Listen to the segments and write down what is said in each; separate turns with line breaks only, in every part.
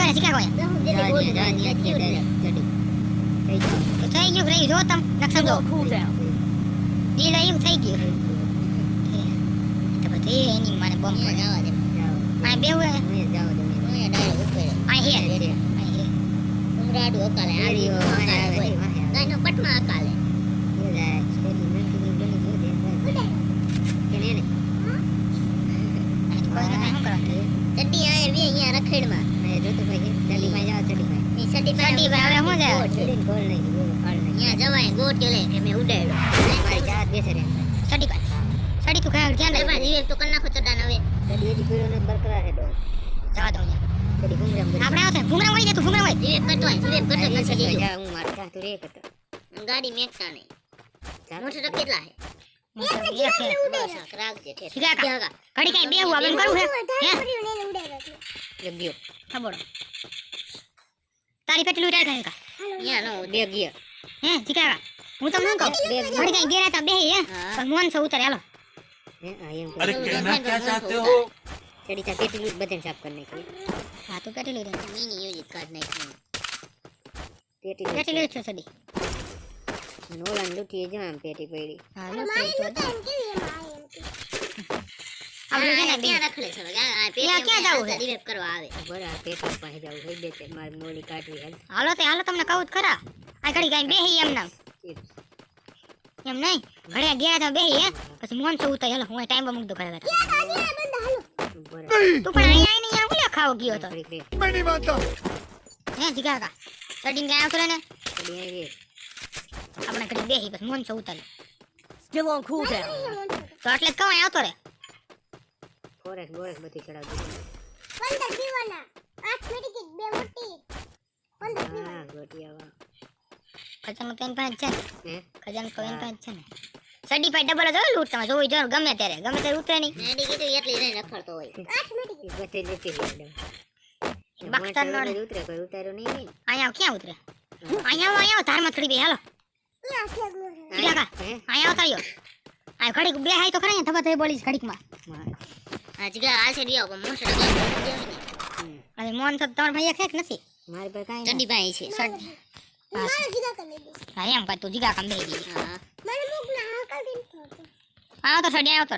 દીધું
ડીલ કરે શીખા કોઈ
દહું દીધી બોલી જાય થયું જ નહીં.
તો થઈ ગયું રહી જો તમ નકશા જો ડીલ આવ્યું થઈ ગયું તો પછી એની મને બોમ્બ
અહીંયા
પડે
જવા દે
આ બેવું હે
અહીંયા જવા દે અહીંયા ડાયરેક્ટ ઉપર
આ હે આ હે
ઉમરાડું અકાલે આવી અકાલે હોય ગાયનો પટમાં અકાલે
આ તો કોઈ નથી શું કરવાનું
ચડ્ડી માં બી અહીંયા રખેડમાં ની સડી પાસે
સડી પાસે હવે ફાળ છે?
અહીંયા જવાય ગોટ લે કે મેં ઉડાડ્યો
સડી પર સડી તું કાય ધ્યાન
એમાં
રાખ
જીવે તો કર નાખો ચડાન ડો
જા દો આપણે આવશે ઘૂમરામ વળી જાય તું ઘૂમરામ વળી.
જીવે કટો જીવે પછી જજો. ગાડી મેકતા નહીં તું રે કેટલા ગાડી મેકતા
નહીં. મોટર કેટલા. ઘડી હું કરું છે? ગયો ખબોડો તારી પેટલું ગેરા બે હે પણ મોન સૌ ઉતરે હાલો.
અરે સાફ કરને
હા તો પેટલું રે ની ની
યુઝ કર છો
સડી. నువ్వు కేజీ అంపేటి పైడి હાલો
કહું ખરા આ ઘડી ગાય બેહી એમ એમ નહીં ઘડે ગયા તો બેહી હે પછી મોન સૌ ઉતાય હું ટાઈમ પર મૂકી તું પણ અહીંયા આવીને અહીંયા હું ખાવ ગયો તો હે જીગા કા ચડીને ગયા આવતો ને આપણે ઘડી બેહી બસ મોન છો ઉતરે
સ્ટીલ ઓન કૂલ ડાઉન
તો એટલે કહું અહીં આવતો રે.
ફોરેક્સ બોરેક્સ બધી ચડાવજો. હા ગોટિયાવા
ખજાનો તો એની પાસે છે ને?
હે?
ખજાનો તો એની પાસે છે ને? સડી પાસે ડબલ જ હોય લૂંટ તમે જોઈ જો ગમે ત્યારે. ગમે ત્યારે ઉતરે નહીં.
મેડી કીધું એટલી રહીને રખડતો હોય.
ઈ બધી લેતી લે.
બખ્તર નો
ઉતરે કોઈ ઉતાર્યો નહીં
અહીંયા ક્યાં ઉતરે? અહીંયા અહીંયા ધારમાં થોડી બે હાલો. આ ઘડીક બે હાય તો ખરા થબા થઈ બોલીશ ઘડીકમાં.
આ જગ્યા આ છે રિયો પણ મોસ્ટ
અરે મોન તો તમાર ભાઈ એક નથી.
મારી પાસે કાઈ
ચડ્ડી ભાઈ છે.
સડ- હા, છે. હા એમ કર તું જીગા કામ ગઈ.
હા.
આવો તો સડી આવો તો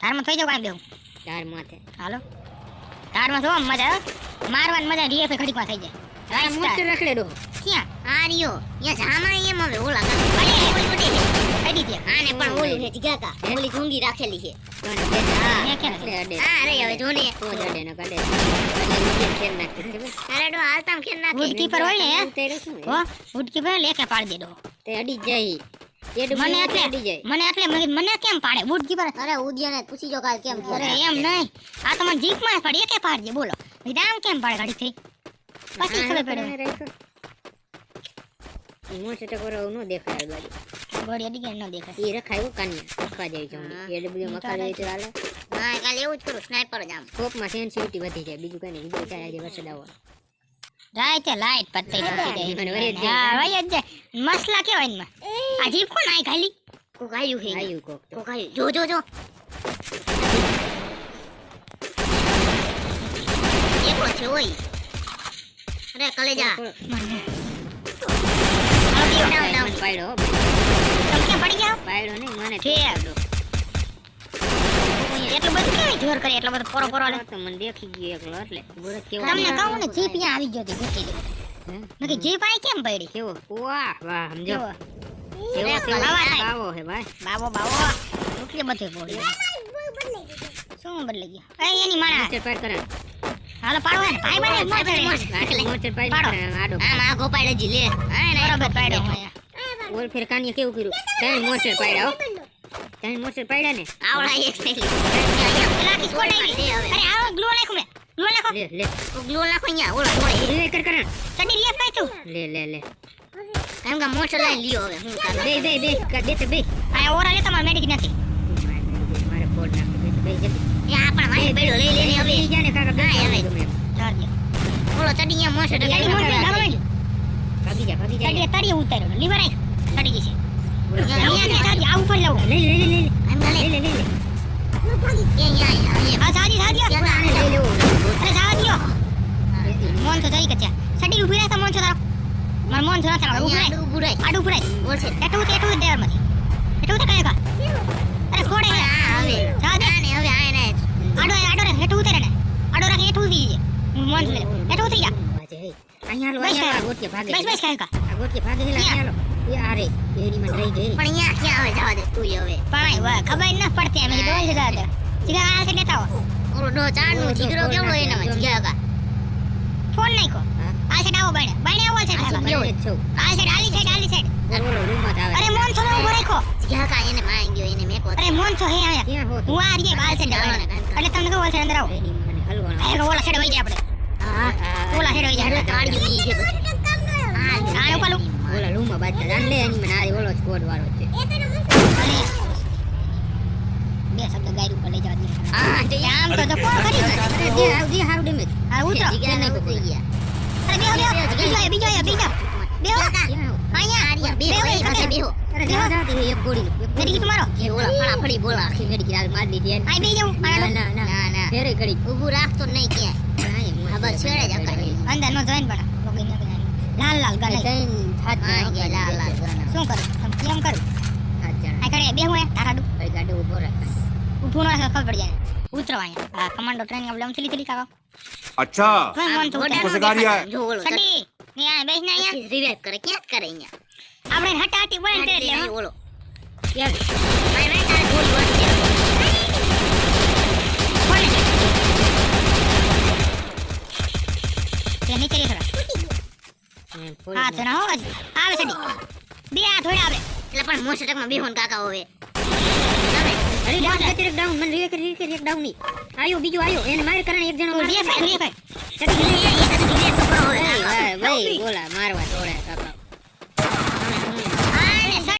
ધારમાં થઈ જાવ કાંઈ બેહું.
ચાર માથે
હાલો. ધારમાં જો મજા મારવાની મજા ડીએફ ઘડીકમાં થઈ જાય. રાઈસ
રખડે ડો
ક્યાં
આ રિયો અહીંયા જામા એમ હવે ઓલા કાકા ઓલી ઉડે છે
કઈ દીધી
આને પણ ઓલું છે જગ્યા કા ઓલી ઢૂંગી રાખેલી છે
હા મેં ક્યાં
અડે અડે
આ રે હવે જોને
તો જ અડે ન કાઢે એટલે ખેર નાખી ખબર
અરે ડો હાલતામ ખેર નાખે
વુડ કીપર હોય ને
ઉતાર્યો શું
હો વુડ કીપર લેખે પાડી દેડો
તે અડી જ જાય એ ડૂબી
મને
જાય
એટલે
અડી જાય
મને એટલે મને- મને કેમ પાડે વુડ કીપર
અરે ઉદિયાને પૂછી જો કાલ કેમ
અરે એમ નહીં આ તો મને જીપમાં પાડી એકે પાડજે બોલો વિધામ કેમ પાડે ઘડી થઈ પછી ખબર પડે
મોટે ટકોરો નો દેખાય બાજુ.
ગોળી અડી ગયા ન દેખાય.
એ રખાયો કાનિયા રખવા જાય છે એ ડબલ્યુ મખા જાય છે હાલે.
હા કાલ એવું જ કરું સ્નાઈપર જ આમ.
સ્કોપમાં સેન્સિટિવિટી વધી જાય બીજું કઈ નહીં. બીજું ચાર આજે વરસાદ આવો.
રાય છે લાઈટ પત્તી નથી
મને
જાય. હા ભાઈ જ જાય. મસલા કેવાય એમાં? આ જીપ કોણ આય ખાલી?
કોક આયું હે
આયું કોક તો.
કોક આયું જો જો જો. એકલો છે ઓય. અરે કલેજા. ડાઉન
પાડ્યો
તમે પડી ગયા
પાડ્યો નહીં મને
ઠેક. એટલું બધું કેવી જોર કરી એટલો બધો પોરો પોરો
તો મને દેખી ગયો એકલો એટલે ગોરખ કેવો
તમને કહું ને જીપ અહીંયા આવી ગયો હતી? મેં કીધું જીપ આઈ કેમ પડી
કેવો વાહ વાહ સમજો
અરે, બાવા
હે ભાઈ
બાવો બાવો એટલી બધી પોડી શું બદલાઈ ગયો એ એની માણા
મોચર પાડ કરણ
હાલો પાડો ને ભાઈ બને મોજ ચડે.
મોચર પાડો. આડો.
આમ આગો પાડે જી લે. હા ને
બરોબર પાડ્યો
ઓલ ફેર કાનીએ કેવું કર્યું? ત્રણ મોચર પાડ્યા હો. પાડ્યા ને?
આવડા એક થઈ
પેલા કિસ્કોટ આવી. અરે આવો ગ્લુ નાખું મેં. ગ્લુ નાખો.
લે લે.
ગ્લો નાખો અહીંયા. ઓલા
લે કર
કઈ
લે લે લે.
કે લ્યો હવે. હું કામ
બે બે બે દે તે બે
આ ઓરા લે તમારે મેડિક નથી
મારે કોડ નાખ
તરી મોન તો જઈ કચ્યા સડી ઊભી રહેતા મોન છો તારો મારો મોન છો થાવ ઊભી રહે
રહે
આડું ઊભી રહે
બોલ
એટલું તે એટલું દેરમાંથી એટલું તે કયો કા અરે ખોડે હે
હા હવે
સાદી
આને હવે આને
આડો આડો રે એટલું ઉતરે ને આડો રાખી એટલું ઉતરી જાય હું મોન છું એટલું ઉતરી જા
વાજે હે અહીંયા લો
બસ
અહીંયા
કર.
લો, ગોટીએ ભાગે
બસ બસ કયો
આ ગોટીએ ભાગે હેલા અહીંયા લો એ રે એની માં રહી ગઈ.
પણ અહીંયા ક્યાં હવે જવા દે તું હવે.
પણ વાહ ખબર ન પડતી અમે દોલ જતા હતા જીગા આ છે લેતા આવો
ઓલો ડો ચારનું જીગરો કેવડો એનામાં? જીગા કા
ફોન નાખો આ છે આવો બાણે બાણે આવો છે
આ
આ
છે.
છો
છે આલી છે આલી છે
ઓલો ઓલો રૂમમાં આવે.
અરે મોન છો ઊભો રાખો.
જીગા કા એને મારી ગયો એને મેકો.
અરે મોન છો હે અહીંયા
ક્યાં હો તું?
હું આ રીએ બાલ છે એટલે તમને કહું છે અંદર આવો?
એની મને હલવાનો
આ ઓલા સાઈડ વઈ જાય આપણે.
હા
ઓલા સાઈડ વઈ જાય
એટલે કાઢ્યું ઈ છે બધું.
આ ઉપાડું.
ઓલા રૂમમાં બાજતા જાન લે એની મને આરી ઓલો સ્કોડ વાળો છે
બે શબ્દ ગાડી ઉપર લઈ જવા દે
હા તે
આમ તો તો કોણ કરી
અરે જે આવજી હાવ ડેમેજ
આ ઉતરો કે
જીગા તો થઈ ગયા
અરે બેહો બેહો બીજો બીજો બીજો બેહો અહીંયા
બેહો
બેહો,
બેહો
અરે જવા જવા એક ગોળી
મેરી કીધું મારો
એ ઓલા ફળા ફળી બોલા
આખી મેડી કિરાલ માર દીધી.
આઈ બેહી જાઉં
ના ના ના
ના
ફેરે કરી
ઊભું રાખતો નહીં કે
હા
બસ છેડે જ અકાય
અંદર નો જોઈન પણ લાલ લાલ
ગણાય
શું કરું? તમે કેમ કરું? ખબર ઉતરવા અહીંયા. આ કમાન્ડો આપણે ચલી ચલી બેસ ને અહીંયા.
રિવાઇવ કરે ક્યાં કરે અહીંયા.
આપણે હટાટી બોલે હા તો ના હો આવે સડી બે આ થોડા આવે.
એટલે પણ મોસ્ટ અટેકમાં બેહોન કાકા હવે.
અરે ડાઉન એક ડાઉન મને રીવે કરી કરી એક ડાઉનની. આયો બીજો આયો. એને માર કરણે એક જણો
રે ફાઈ રે ફાઈ
એ તો ધીરે છોકરો હવે.
ભાઈ ભાઈ બોલા મારવા દોડે કાકા.